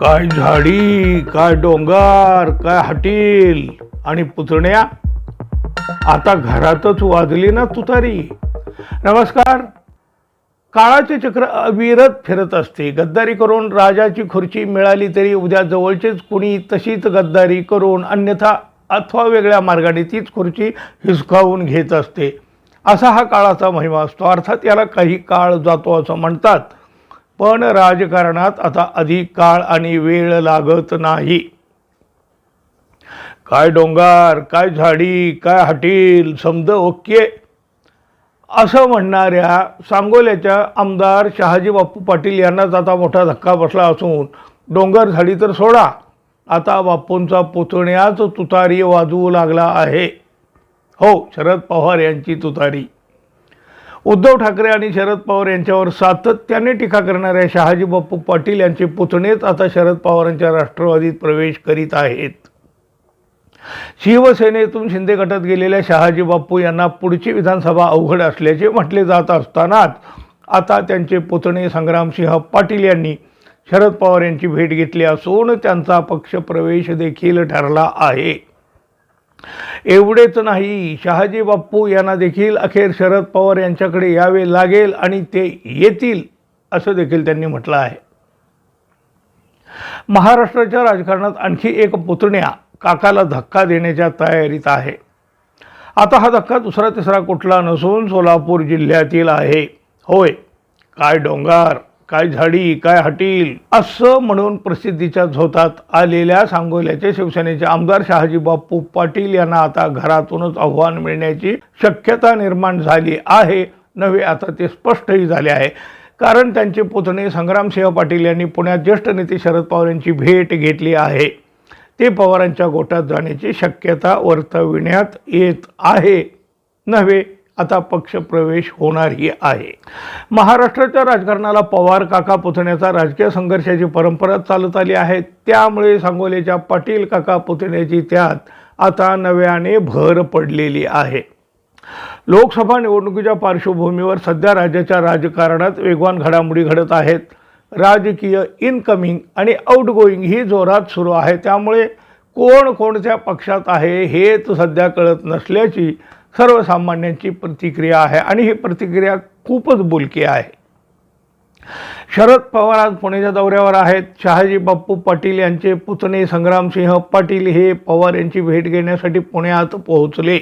काय झाडी काय डोंगर काय हटील आणि पुतण्या? आता घरातच वाजली ना तुतारी. नमस्कार. काळाचे चक्र अविरत फिरत असते. गद्दारी करून राजाची खुर्ची मिळाली तरी उद्या जवळचेच कुणी तशीच गद्दारी करून अन्यथा अथवा वेगळ्या मार्गाने तीच खुर्ची हिसकावून घेत असते. असा हा काळाचा महिमा असतो. अर्थात याला काही काळ जातो असं म्हणतात. पण राजकारणात आता अधिक काळ आणि वेळ लागत नाही. काय डोंगर काय झाडी काय हटील समज ओके. असं म्हणणाऱ्या सांगोल्याच्या आमदार शहाजी बापू पाटील यांनाच आता मोठा धक्का बसला असून डोंगर झाडी तर सोडा. आता बापूंचा पुतण्याच तुतारी वाजवू लागला आहे. हो शरद पवार यांची तुतारी. उद्धव ठाकरे आणि शरद पवार यांच्यावर सातत्याने टीका करणाऱ्या शहाजी बापू पाटील यांचे पुतणेच आता शरद पवारांच्या राष्ट्रवादीत प्रवेश करीत आहेत. शिवसेनेतून शिंदे गटात गेलेल्या शहाजी बापू यांना पुढची विधानसभा अवघड असल्याचे म्हटले जात असतानाच आता त्यांचे पुतणे संग्रामसिंह पाटील यांनी शरद पवार यांची भेट घेतली असून त्यांचा पक्षप्रवेश देखील ठरला आहे. एवढेच नाही शहाजी बाप्पू यांना देखील अखेर शरद पवार यांच्याकडे यावे लागेल आणि ते येतील असं देखील त्यांनी म्हटलं आहे. महाराष्ट्राच्या राजकारणात आणखी एक पुतण्या काकाला धक्का देण्याच्या तयारीत आहे. आता हा धक्का दुसरा तिसरा कुठला नसून सोलापूर जिल्ह्यातील आहे. होय काय डोंगर. काय झाडी काय हटील असं म्हणून प्रसिद्धीच्या झोतात आलेल्या सांगोल्याचे शिवसेनेचे आमदार शहाजी बापू पाटील यांना आता घरातूनच आव्हान मिळण्याची शक्यता निर्माण झाली आहे. नव्हे आता ते स्पष्टही झाले आहे. कारण त्यांचे पुतणे संग्रामसिंह पाटील यांनी पुण्यात ज्येष्ठ नेते शरद पवार यांची भेट घेतली आहे. ते पवारांच्या गोटात जाण्याची शक्यता वर्तविण्यात येत आहे. नव्हे आता पक्षप्रवेश होणारही आहे. महाराष्ट्राच्या राजकारणाला पवार काका पुतण्याचा राजकीय संघर्षाची परंपरा चालत आली आहे. त्यामुळे सांगोलेच्या पाटील काका पुतण्याची त्यात आता नव्याने भर पडलेली आहे. लोकसभा निवडणुकीच्या पार्श्वभूमीवर सध्या राज्याच्या राजकारणात वेगवान घडामोडी घडत आहेत. राजकीय इनकमिंग आणि आउटगोईंग ही जोरात सुरू आहे. त्यामुळे कोण कोणत्या पक्षात आहे हेच सध्या कळत नसल्याची सर्वसामान्यांची प्रतिक्रिया आहे आणि ही प्रतिक्रिया खूपच बोलकी आहे. शरद पवार आज पुण्याच्या दौऱ्यावर आहेत. शहाजी बाप्पू पाटील यांचे पुतणे संग्रामसिंह पाटील हे पवार यांची भेट घेण्यासाठी पुण्यात पोहोचले.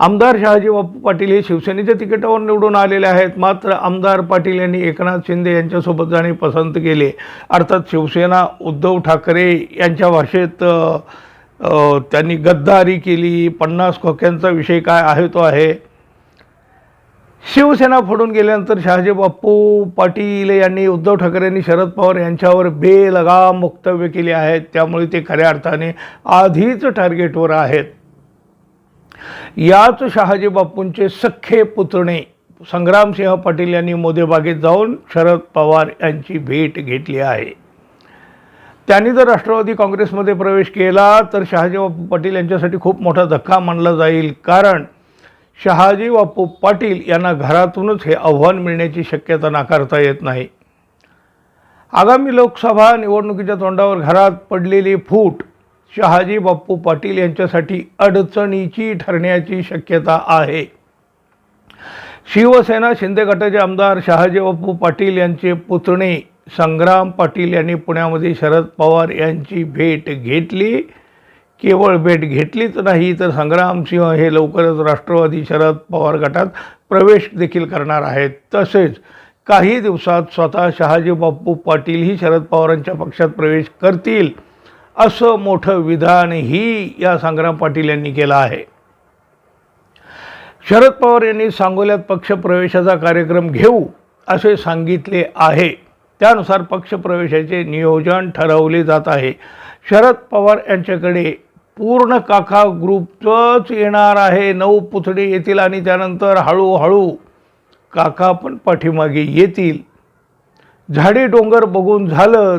आमदार शहाजी बापू पाटील हे शिवसेनेच्या तिकिटावर निवडून आलेले आहेत. मात्र आमदार पाटील यांनी एकनाथ शिंदे यांच्यासोबत जाणे पसंत केले. अर्थात शिवसेना उद्धव ठाकरे यांच्या भाषेत त्यांनी गद्दारी केली पन्नास खोक्यांचा विषय काय आहे तो आहे. शिवसेना फोडून गेल्यानंतर शहाजी बाप्पू पाटील यांनी उद्धव ठाकरे यांनी शरद पवार यांच्यावर बेलगाम वक्तव्य केली आहेत. त्यामुळे ते खऱ्या अर्थाने आधीच टार्गेटवर आहेत. याच शहाजी बापूंचे सख्खे पुतणे संग्रामसिंह पाटील यांनी मोदेबागेत जाऊन शरद पवार यांची भेट घेतली आहे. त्यांनी जर राष्ट्रवादी काँग्रेसमध्ये प्रवेश केला तर शहाजी बापू पाटील यांच्यासाठी खूप मोठा धक्का मानला जाईल. कारण शहाजी बापू पाटील यांना घरातूनच हे आव्हान मिळण्याची शक्यता नाकारता येत नाही. आगामी लोकसभा निवडणुकीच्या तोंडावर घरात पडलेली फूट शहाजी बाप्पू पाटील यांच्यासाठी अडचणीची ठरण्याची शक्यता आहे. शिवसेना शिंदे गटाचे आमदार शहाजी बाप्पू पाटील यांचे पुतणे संग्राम पाटील यांनी पुण्यामध्ये शरद पवार यांची भेट घेतली. केवळ भेट घेतलीच नाही तर संग्रामसिंह हे लवकरच राष्ट्रवादी शरद पवार गटात प्रवेश देखील करणार आहेत. तसेच काही दिवसात स्वतः शहाजी बाप्पू पाटीलही शरद पवारांच्या पक्षात प्रवेश करतील असं मोठं विधानही या संग्राम पाटील यांनी केलं आहे. शरद पवार यांनी सांगोल्यात पक्षप्रवेशाचा कार्यक्रम घेऊ असे सांगितले आहे. त्यानुसार पक्षप्रवेशाचे नियोजन ठरवले जात आहे. शरद पवार यांच्याकडे पूर्ण काका ग्रुपचंच येणार आहे. नऊ पुतळे येतील आणि त्यानंतर हळूहळू काका पण पाठीमागे येतील. झाडी डोंगर बघून झालं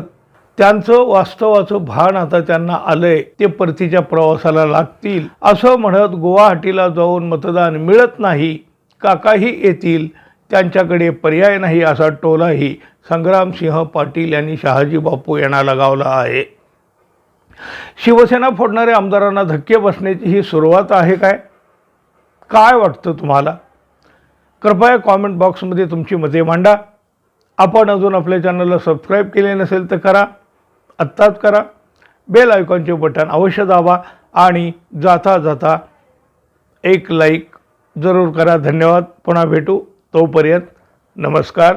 त्यांचं वास्तवाचं भान आता त्यांना आलंय. ते परतीच्या प्रवासाला लागतील. असं म्हणत गुवाहाटीला जाऊन मतदान मिळत नाही. काकाही येतील. त्यांच्याकडे पर्याय नाही असा टोलाही संग्रामसिंह पाटील यांनी शहाजी बापू यांना लगावला आहे. शिवसेना फोडणाऱ्या आमदारांना धक्के बसण्याची ही सुरुवात आहे काय? काय वाटतं तुम्हाला? कृपया कॉमेंट बॉक्समध्ये तुमची मते मांडा. आपण अजून आपल्या चॅनलला सबस्क्राईब केले नसेल तर करा. आत्ताच करा. बेल आयकॉनचे बटन अवश्य दाबा आणि जाता जाता एक लाईक जरूर करा. धन्यवाद. पुन्हा भेटू. तोपर्यंत नमस्कार.